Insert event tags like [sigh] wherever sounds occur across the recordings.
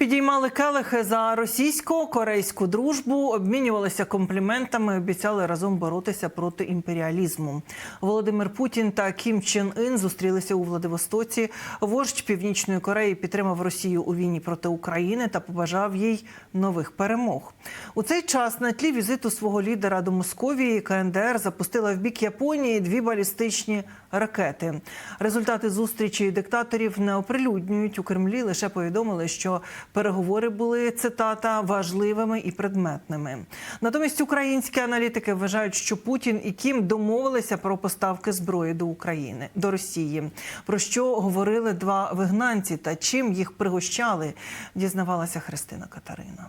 Підіймали келихи за російсько-корейську дружбу, обмінювалися компліментами, обіцяли разом боротися проти імперіалізму. Володимир Путін та Кім Чен Ін зустрілися у Владивостоці. Вождь Північної Кореї підтримав Росію у війні проти України та побажав їй нових перемог. У цей час на тлі візиту свого лідера до Московії КНДР запустила в бік Японії дві балістичні ракети. Результати зустрічі диктаторів не оприлюднюють у Кремлі. Лише повідомили, що переговори були цитата важливими і предметними. Натомість українські аналітики вважають, що Путін і Кім домовилися про поставки зброї до України до Росії. Про що говорили два вигнанці та чим їх пригощали, дізнавалася Христина Катерина.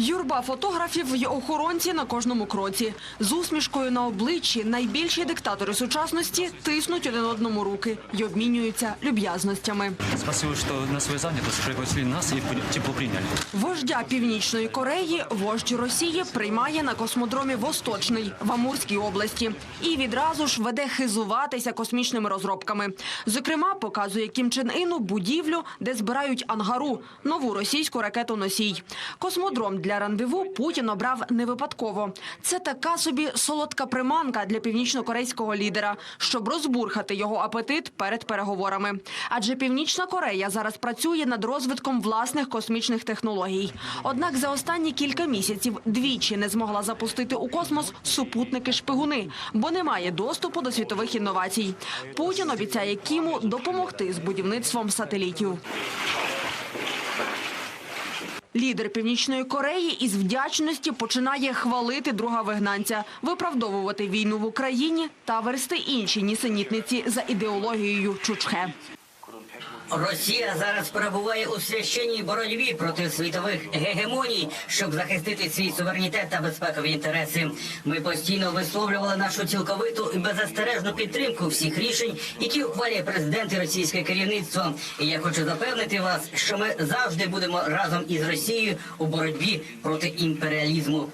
Юрба фотографів й охоронці на кожному кроці. З усмішкою на обличчі найбільші диктатори сучасності тиснуть один одному руки й обмінюються люб'язностями. Спасибо, что на свою занятость пригласили нас при- тепло приняли. Вождя Північної Кореї, вождь Росії приймає на космодромі Восточний в Амурській області і відразу ж веде хизуватися космічними розробками. Зокрема, показує Кім Чен Іну будівлю, де збирають ангару нову російську ракету носій. Космодром для рандеву Путін обрав не випадково. Це така собі солодка приманка для північно-корейського лідера, щоб розбурхати його апетит перед переговорами. Адже Північна Корея зараз працює над розвитком власних космічних технологій. Однак за останні кілька місяців двічі не змогла запустити у космос супутники шпигуни, бо немає доступу до світових інновацій. Путін обіцяє Кіму допомогти з будівництвом сателітів. Лідер Північної Кореї із вдячності починає хвалити друга вигнанця, виправдовувати війну в Україні та версти інші нісенітниці за ідеологією Чучхе. Росія зараз перебуває у священній боротьбі проти світових гегемоній, щоб захистити свій суверенітет та безпекові інтереси. Ми постійно висловлювали нашу цілковиту і беззастережну підтримку всіх рішень, які ухвалює президент і російське керівництво. І я хочу запевнити вас, що ми завжди будемо разом із Росією у боротьбі проти імперіалізму.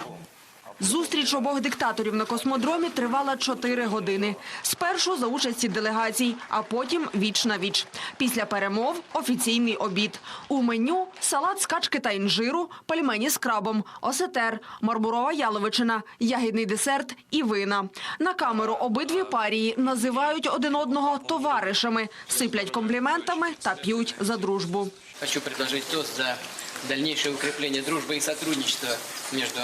Зустріч обох диктаторів на космодромі тривала чотири години. Спершу за участі делегацій, а потім віч на віч. Після перемов офіційний обід. У меню салат з качки та інжиру, пельмені з крабом, осетер, мармурова яловичина, ягідний десерт і вина. На камеру обидві парії називають один одного товаришами, сиплять компліментами та п'ють за дружбу. Хочу предложить тост за дальнейшее укрепление дружбы и сотрудничества между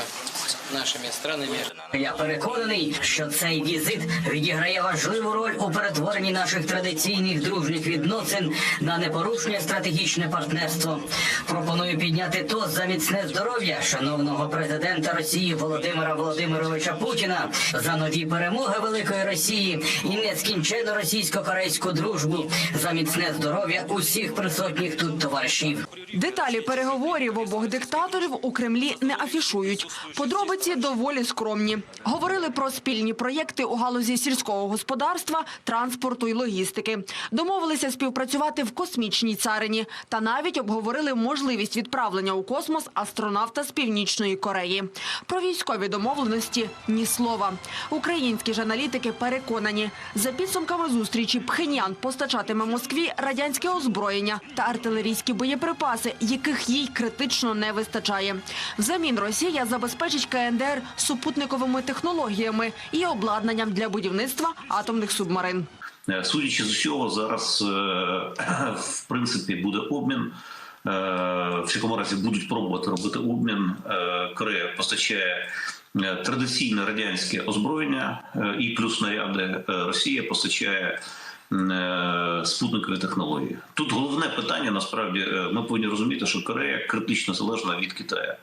нашими странами. Я переконаний, що цей візит відіграє важливу роль у перетворенні наших традиційних дружніх відносин на непорушне стратегічне партнерство. Пропоную підняти тост за міцне здоров'я шановного президента Росії Володимира Володимировича Путіна за нові перемоги великої Росії і нескінчену російсько-корейську дружбу за міцне здоров'я усіх присутніх тут товаришів. Деталі переговорів обох диктаторів у Кремлі не афішують. Подробиці доволі скромні. Говорили про спільні проєкти у галузі сільського господарства, транспорту і логістики. Домовилися співпрацювати в космічній царині та навіть обговорили можливість відправлення у космос астронавта з Північної Кореї. Про військові домовленості ні слова. Українські ж аналітики переконані, за підсумками зустрічі Пхеньян постачатиме Москві радянське озброєння та артилерійські боєприпаси, яких їй критично не вистачає. Взамін Росія забезпечить КНДР супутниковими технологіями і обладнанням для будівництва атомних субмарин. Е, Судячи з усього, зараз е, [clears throat] в принципі буде обмін. Е, В всякому разі будуть пробувати робити обмін. Корея постачає традиційне радянське озброєння і плюс снаряди. Е, Росія постачає спутникові технології. Тут головне питання насправді е, ми повинні розуміти, що Корея критично залежна від Китаю.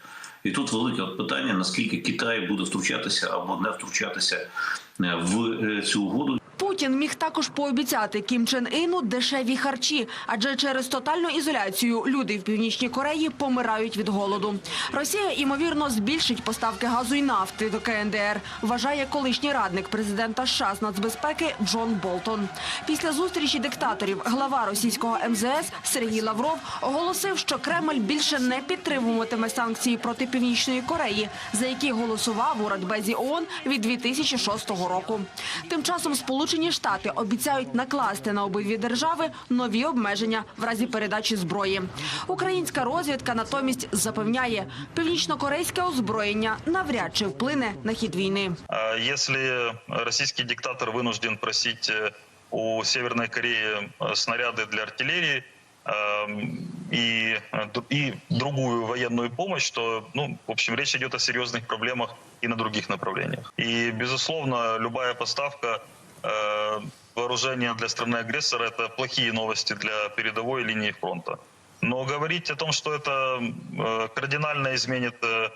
І тут велике питання: наскільки Китай буде втручатися або не втручатися е, в е, цю угоду. Путін міг також пообіцяти Кім Чен Іну дешеві харчі, адже через тотальну ізоляцію люди в північній Кореї помирають від голоду. Росія ймовірно збільшить поставки газу і нафти до КНДР. Вважає колишній радник президента США з нацбезпеки Джон Болтон. Після зустрічі диктаторів глава російського МЗС Сергій Лавров оголосив, що Кремль більше не підтримуватиме санкції проти північної Кореї, за які голосував у Радбезі ООН від 2006 року. Тим часом Сполучені Сполучені Штати обіцяють накласти на обидві держави нові обмеження в разі передачі зброї. Українська розвідка натомість запевняє, північнокорейське озброєння навряд чи вплине на хід війни. А Если российский диктатор вынужден просить э, у Северной Кореи э, снаряды для артиллерии эм, и, э, д- и другую военную помощь, то, ну, в общем, речь идет о серьезных проблемах и на других направлениях. И, безусловно, любая поставка э, вооружения для страны-агрессора – это плохие новости для передовой линии фронта. Но говорить о том, что это э, кардинально изменит э,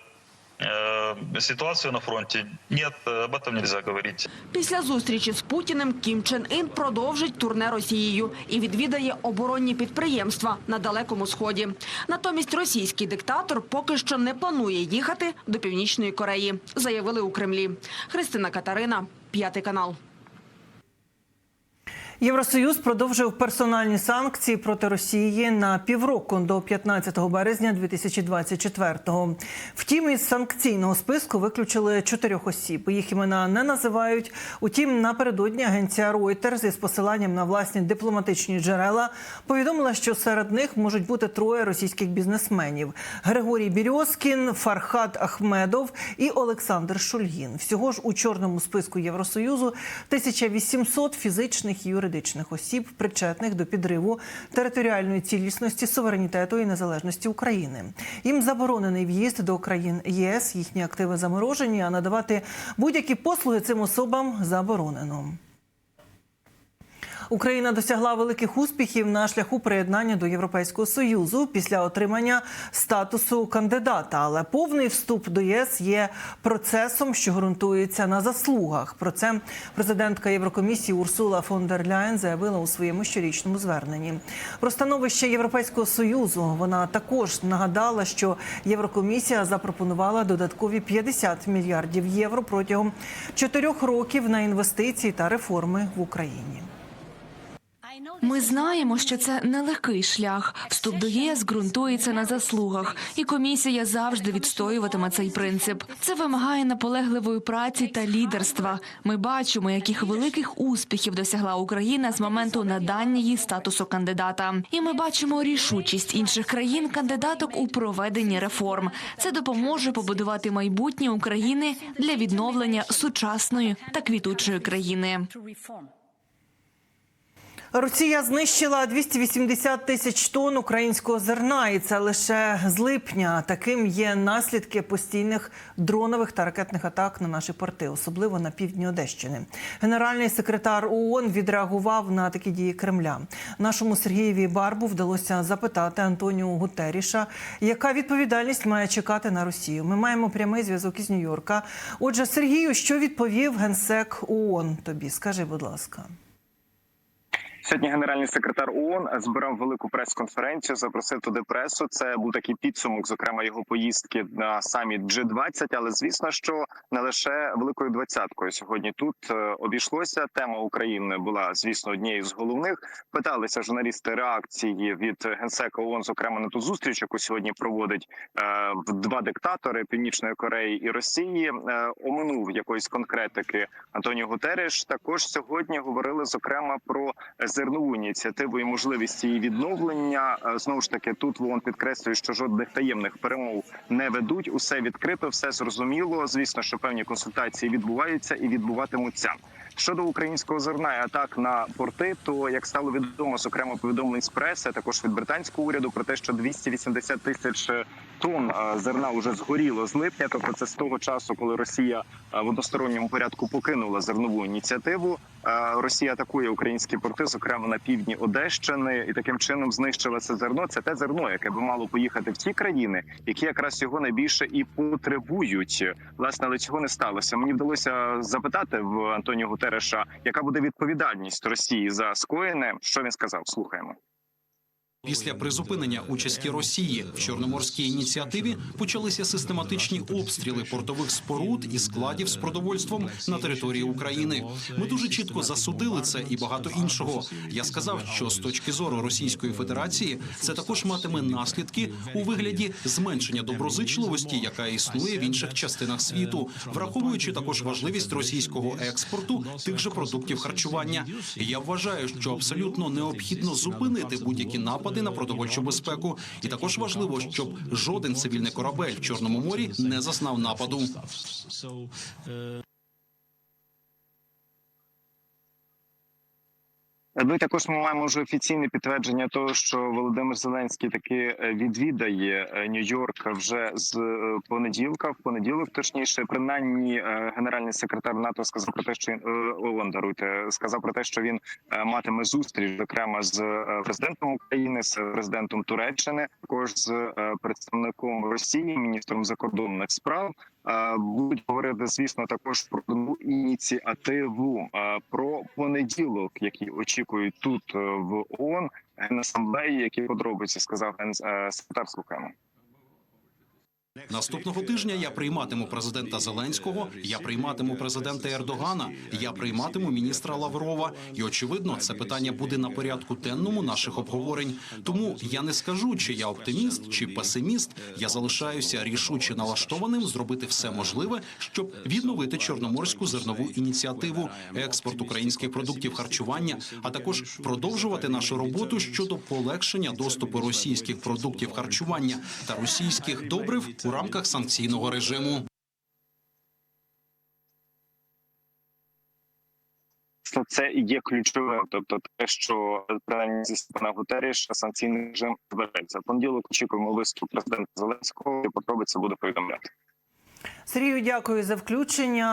э, ситуацию на фронте, нет, э, об этом нельзя говорить. Після зустрічі з Путіним Кім Чен Ін продовжить турне Росією і відвідає оборонні підприємства на далекому сході. Натомість російський диктатор поки що не планує їхати до північної Кореї, заявили у Кремлі. Христина Катарина, п'ятий канал. Євросоюз продовжив персональні санкції проти Росії на півроку до 15 березня 2024-го. Втім, із санкційного списку виключили чотирьох осіб. Їх імена не називають. Утім, напередодні агенція Reuters із посиланням на власні дипломатичні джерела повідомила, що серед них можуть бути троє російських бізнесменів: Григорій Бірьозкін, Фархад Ахмедов і Олександр Шульгін. Всього ж у чорному списку Євросоюзу 1800 фізичних і юридичних осіб, причетних до підриву територіальної цілісності, суверенітету і незалежності України. Їм заборонений в'їзд до країн ЄС, їхні активи заморожені, а надавати будь-які послуги цим особам заборонено. Україна досягла великих успіхів на шляху приєднання до Європейського союзу після отримання статусу кандидата. Але повний вступ до ЄС є процесом, що ґрунтується на заслугах. Про це президентка Єврокомісії Урсула фон дер Ляєн заявила у своєму щорічному зверненні. Про становище Європейського союзу вона також нагадала, що Єврокомісія запропонувала додаткові 50 мільярдів євро протягом чотирьох років на інвестиції та реформи в Україні. Ми знаємо, що це нелегкий шлях. Вступ до ЄС ґрунтується на заслугах, і комісія завжди відстоюватиме цей принцип. Це вимагає наполегливої праці та лідерства. Ми бачимо, яких великих успіхів досягла Україна з моменту надання їй статусу кандидата. І ми бачимо рішучість інших країн кандидаток у проведенні реформ. Це допоможе побудувати майбутнє України для відновлення сучасної та квітучої країни. Росія знищила 280 тисяч тонн українського зерна, і це лише з липня. Таким є наслідки постійних дронових та ракетних атак на наші порти, особливо на півдні Одещини. Генеральний секретар ООН відреагував на такі дії Кремля. Нашому Сергієві Барбу вдалося запитати Антоніо Гутеріша, яка відповідальність має чекати на Росію. Ми маємо прямий зв'язок із Нью-Йорка. Отже, Сергію, що відповів генсек ООН тобі? Скажи, будь ласка. Сьогодні генеральний секретар ООН збирав велику прес-конференцію, запросив туди пресу. Це був такий підсумок, зокрема його поїздки на саміт G20, Але звісно, що не лише великою двадцяткою сьогодні тут е, обійшлося. Тема України була звісно однією з головних. Питалися журналісти реакції від генсека ООН, зокрема на ту зустріч, яку сьогодні проводить е, два диктатори Північної Кореї і Росії. Е, оминув якоїсь конкретики Антоніо Гутереш. Також сьогодні говорили зокрема про зернову ініціативу і можливість її відновлення. Е, Знову ж таки, тут ВОН підкреслює, що жодних таємних перемов не ведуть. Усе відкрито, все зрозуміло. Звісно, що певні консультації відбуваються і відбуватимуться. Щодо українського зерна і атак на порти, то як стало відомо, зокрема повідомлень з преси, також від британського уряду про те, що 280 тисяч тонн зерна вже згоріло з липня. Тобто, це з того часу, коли Росія в односторонньому порядку покинула зернову ініціативу. Росія атакує українські порти, зокрема на півдні Одещини, і таким чином знищила це зерно. Це те зерно, яке би мало поїхати в ті країни, які якраз його найбільше і потребують. Власне, але цього не сталося. Мені вдалося запитати в Антоніо Гутереша, яка буде відповідальність Росії за скоєне. Що він сказав? Слухаємо. Після призупинення участі Росії в чорноморській ініціативі почалися систематичні обстріли портових споруд і складів з продовольством на території України. Ми дуже чітко засудили це і багато іншого. Я сказав, що з точки зору Російської Федерації це також матиме наслідки у вигляді зменшення доброзичливості, яка існує в інших частинах світу, враховуючи також важливість російського експорту тих же продуктів харчування. Я вважаю, що абсолютно необхідно зупинити будь-які напади на продовольчу безпеку, і також важливо, щоб жоден цивільний корабель в Чорному морі не зазнав нападу. І також ми маємо вже офіційне підтвердження того, що Володимир Зеленський таки е, відвідає е, Нью-Йорк вже з е, понеділка. В понеділок, точніше, принаймні, генеральний секретар НАТО сказав про те, що він ООН, даруйте, сказав про те, що він матиме зустріч, зокрема з президентом України, з президентом Туреччини, також з представником Росії, міністром закордонних справ. Будуть говорити, звісно, також про ініціативу про понеділок, який очікують тут е, в ООН генасамблеї, які подробиці сказав генсекретар Слухаємо. Наступного тижня я прийматиму президента Зеленського, я прийматиму президента Ердогана, я прийматиму міністра Лаврова. І очевидно, це питання буде на порядку денному наших обговорень. Тому я не скажу, чи я оптиміст, чи песиміст. Я залишаюся рішуче налаштованим зробити все можливе, щоб відновити чорноморську зернову ініціативу, експорт українських продуктів харчування, а також продовжувати нашу роботу щодо полегшення доступу російських продуктів харчування та російських добрив у рамках санкційного режиму. Це і є ключовим, тобто те, що принаймні зі Степана Гутеріша санкційний режим збереться. В Понеділок очікуємо виступ президента Зеленського. і Подробиці буде повідомляти. Сергію, дякую за включення.